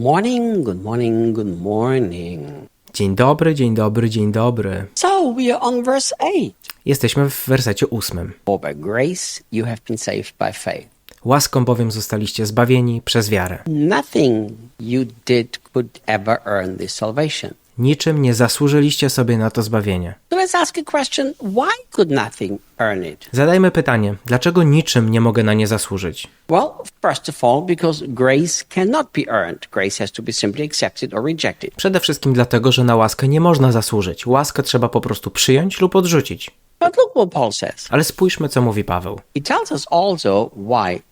Morning, good morning, good morning. Dzień dobry, dzień dobry, dzień dobry. So we are on verse 8. Jesteśmy w wersecie ósmym. For by grace you have been saved by faith. Łaską bowiem zostaliście zbawieni przez wiarę. Nothing you did could ever earn this salvation. Niczym nie zasłużyliście sobie na to zbawienie. Zadajmy pytanie, dlaczego niczym nie mogę na nie zasłużyć? Well, first of all, because grace cannot be earned. Grace has to be simply accepted or rejected. Przede wszystkim dlatego, że na łaskę nie można zasłużyć. Łaskę trzeba po prostu przyjąć lub odrzucić. But look what Paul says. Ale spójrzmy, co mówi Paweł. He tells us also why,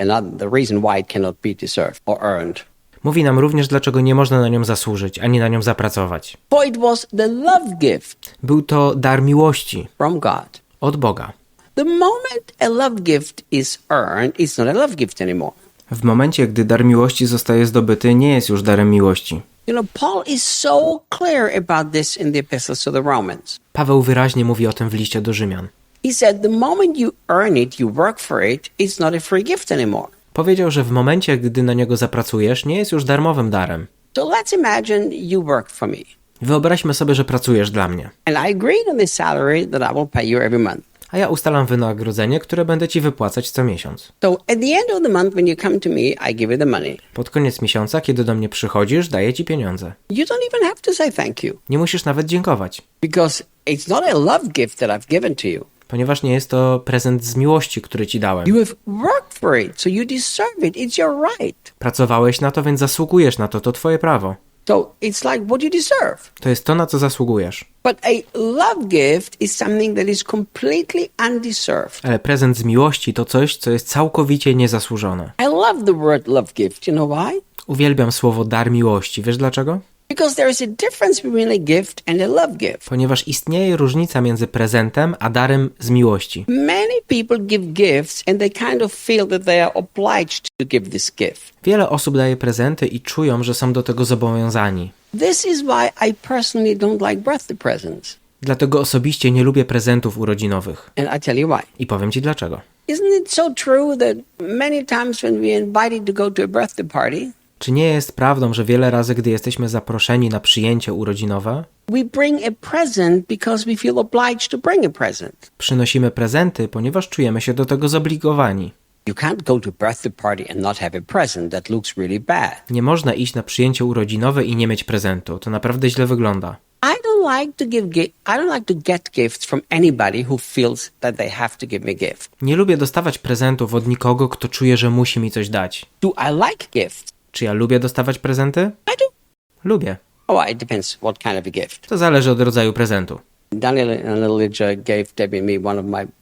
and the reason why it cannot be deserved or earned. Mówi nam również, dlaczego nie można na nią zasłużyć, ani na nią zapracować. For it was the love gift Był to dar miłości from God. od Boga. The moment a love gift is earned, it's not a love gift anymore. W momencie, gdy dar miłości zostaje zdobyty, nie jest już darem miłości. You know, Paul is so clear about this in the epistles to the Romans. Paweł wyraźnie mówi o tym w liście do Rzymian. He said, the moment you earn it, you work for it, it's not a free gift anymore. Powiedział, że w momencie, gdy na niego zapracujesz, nie jest już darmowym darem. So let's imagine you work for me. Wyobraźmy sobie, że pracujesz dla mnie, And I agreed on this salary that I will pay you every month. a ja ustalam wynagrodzenie, które będę ci wypłacać co miesiąc. So at the end of the month, when you come to me, I give you the money. Pod koniec miesiąca, kiedy do mnie przychodzisz, daję ci pieniądze. You don't even have to say thank you Nie musisz nawet dziękować, because it's not a love gift that I've given to you. Ponieważ nie jest to prezent z miłości, który ci dałem. You have worked for it, so you deserve it. It's your right. Pracowałeś na to, więc zasługujesz na to, to twoje prawo. So it's like what you deserve. To jest to, na co zasługujesz. But a love gift is something that is completely undeserved. Ale prezent z miłości to coś, co jest całkowicie niezasłużone. I love the word love gift. You know why? Uwielbiam słowo dar miłości. Wiesz dlaczego? Because there is a difference between a gift and a love gift. Ponieważ istnieje różnica między prezentem a darem z miłości. Many people give gifts and they kind of feel that they are obliged to give this gift. Wiele osób daje prezenty i czują, że są do tego zobowiązani. This is why I personally don't like birthday presents. Dlatego osobiście nie lubię prezentów urodzinowych. And I tell you why. I powiem ci dlaczego. Isn't it so true that many times when we invited to go to a birthday party, Czy nie jest prawdą, że wiele razy, gdy jesteśmy zaproszeni na przyjęcie urodzinowe, przynosimy prezenty, ponieważ czujemy się do tego zobligowani? Nie można iść na przyjęcie urodzinowe i nie mieć prezentu. To naprawdę źle wygląda. I don't like to give gi- I don't like to get gifts from anybody who feels that they have to give me a gift. Nie lubię dostawać prezentów od nikogo, kto czuje, że musi mi coś dać. Do I like gifts? Czy ja lubię dostawać prezenty? I do. Lubię. Oh, it depends what kind of a gift. To zależy od rodzaju prezentu. Daniel and Lydia gave Debbie and me one of my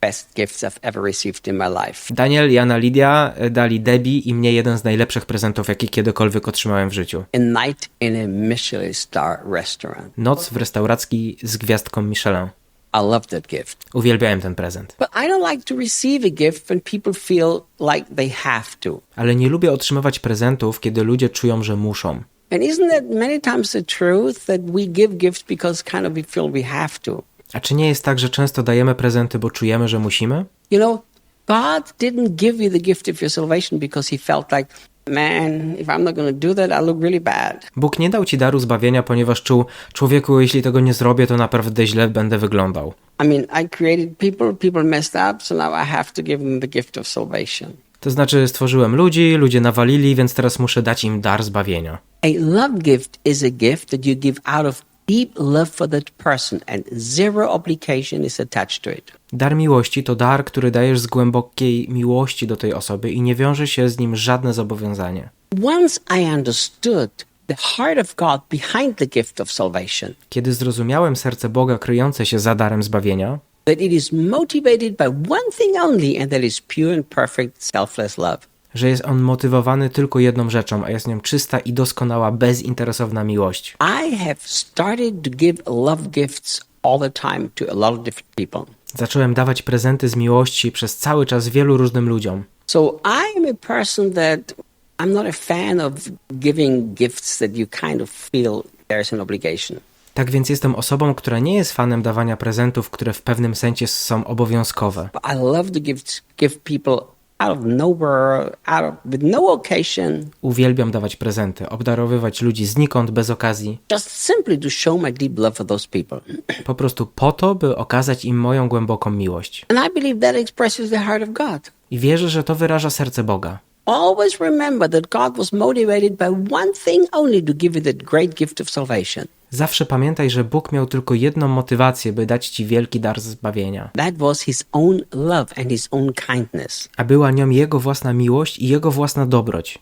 best gifts I've ever received in my life. Daniel, Jana, Lidia e, dali Debbie i mnie jeden z najlepszych prezentów, jaki kiedykolwiek otrzymałem w życiu. A night in a Michelin star restaurant. Noc w restauracji z gwiazdką Michelin. I love that gift. Uwielbiałem ten prezent. But I don't like to receive a gift when people feel like they have to. Ale nie lubię otrzymywać prezentów, kiedy ludzie czują, że muszą. And isn't that many times the truth that we give gifts because kind of we feel we have to? A czy nie jest tak, że często dajemy prezenty, bo czujemy, że musimy? You know, God didn't give you the gift of your salvation because he felt like, man, if I'm not going to do that, I look really bad. Bóg nie dał ci daru zbawienia, ponieważ czuł, człowieku, jeśli tego nie zrobię, to naprawdę źle będę wyglądał. I mean, I created people, people messed up, so now I have to give them the gift of salvation. To znaczy, stworzyłem ludzi, ludzie nawalili, więc teraz muszę dać im dar zbawienia. A love gift is a gift that you give out of deep love for that person and zero obligation is attached to it. Dar miłości to dar, który dajesz z głębokiej miłości do tej osoby i nie wiąże się z nim żadne zobowiązanie. Once I understood the heart of God behind the gift of salvation, Kiedy zrozumiałem serce Boga kryjące się za darem zbawienia, that it is motivated by one thing only, and that is pure and perfect selfless love. Że jest on motywowany tylko jedną rzeczą, a jest nią czysta i doskonała, bezinteresowna miłość. I have started to give love gifts all the time to a lot of different people. Zacząłem dawać prezenty z miłości przez cały czas wielu różnym ludziom. So I am a person that I'm not a fan of giving gifts that you kind of feel there's an obligation. Tak więc jestem osobą, która nie jest fanem dawania prezentów, które w pewnym sensie są obowiązkowe. But I love to give give people out of nowhere, out of, with no occasion, Uwielbiam dawać prezenty, obdarowywać ludzi znikąd, bez okazji, just simply to show my deep love for those people. po prostu po to, by okazać im moją głęboką miłość. And I believe that expresses the heart of God. I wierzę, że to wyraża serce Boga. Always remember that God was motivated by one thing only to give you that great gift of salvation. Zawsze pamiętaj, że Bóg miał tylko jedną motywację, by dać ci wielki dar zbawienia, That was his own love and his own kindness. a była nią jego własna miłość i jego własna dobroć.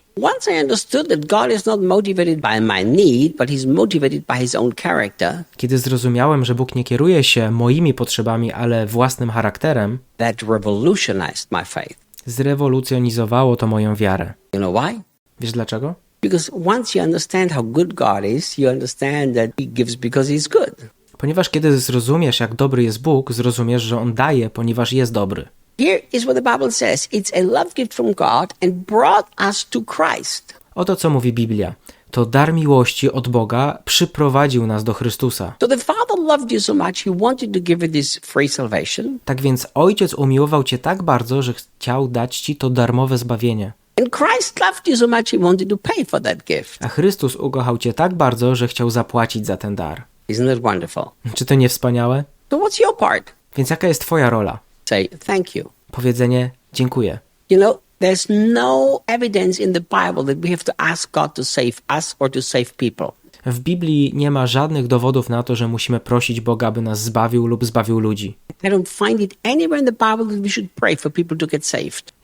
Kiedy zrozumiałem, że Bóg nie kieruje się moimi potrzebami, ale własnym charakterem, that revolutionized my faith. zrewolucjonizowało to moją wiarę. You know why? Wiesz dlaczego? Because once you understand how good God is, you understand that he gives because he's good. Ponieważ kiedy zrozumiesz, jak dobry jest Bóg, zrozumiesz, że On daje, ponieważ jest dobry. Here is what the Bible says it's a love gift from God and brought us to Christ. Oto co mówi Biblia. To dar miłości od Boga przyprowadził nas do Chrystusa. So the Father loved you so much, he wanted to give you this free salvation. Tak więc Ojciec umiłował cię tak bardzo, że chciał dać ci to darmowe zbawienie. And Christ loved you so much, he wanted to pay for that gift. A Chrystus ukochał cię tak bardzo, że chciał zapłacić za ten dar. Isn't that wonderful? Czy to nie wspaniałe? So what's your part? Więc jaka jest twoja rola? Say, thank you. Powiedzenie dziękuję. You know, there's no evidence in the Bible that we have to ask God to save us or to save people. W Biblii nie ma żadnych dowodów na to, że musimy prosić Boga, by nas zbawił lub zbawił ludzi.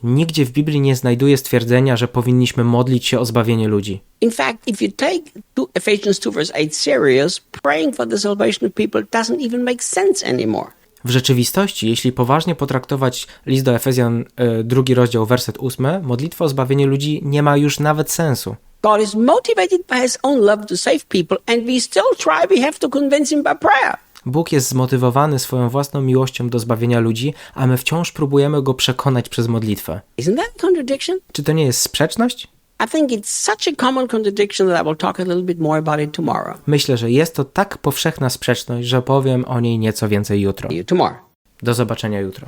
Nigdzie w Biblii nie znajduję stwierdzenia, że powinniśmy modlić się o zbawienie ludzi. In fact, if you take two, Ephesians 2 verse 8 serious, praying for the salvation of people doesn't even make sense anymore. W rzeczywistości, jeśli poważnie potraktować list do Efezjan, y, drugi rozdział, werset ósmy, modlitwa o zbawienie ludzi nie ma już nawet sensu. God is motivated by his own love to save people, and we still try, we have to convince him by prayer. Bóg jest zmotywowany swoją własną miłością do zbawienia ludzi, a my wciąż próbujemy go przekonać przez modlitwę. Isn't that a contradiction? Czy to nie jest sprzeczność? Myślę, że jest to tak powszechna sprzeczność, że powiem o niej nieco więcej jutro. Do zobaczenia jutro.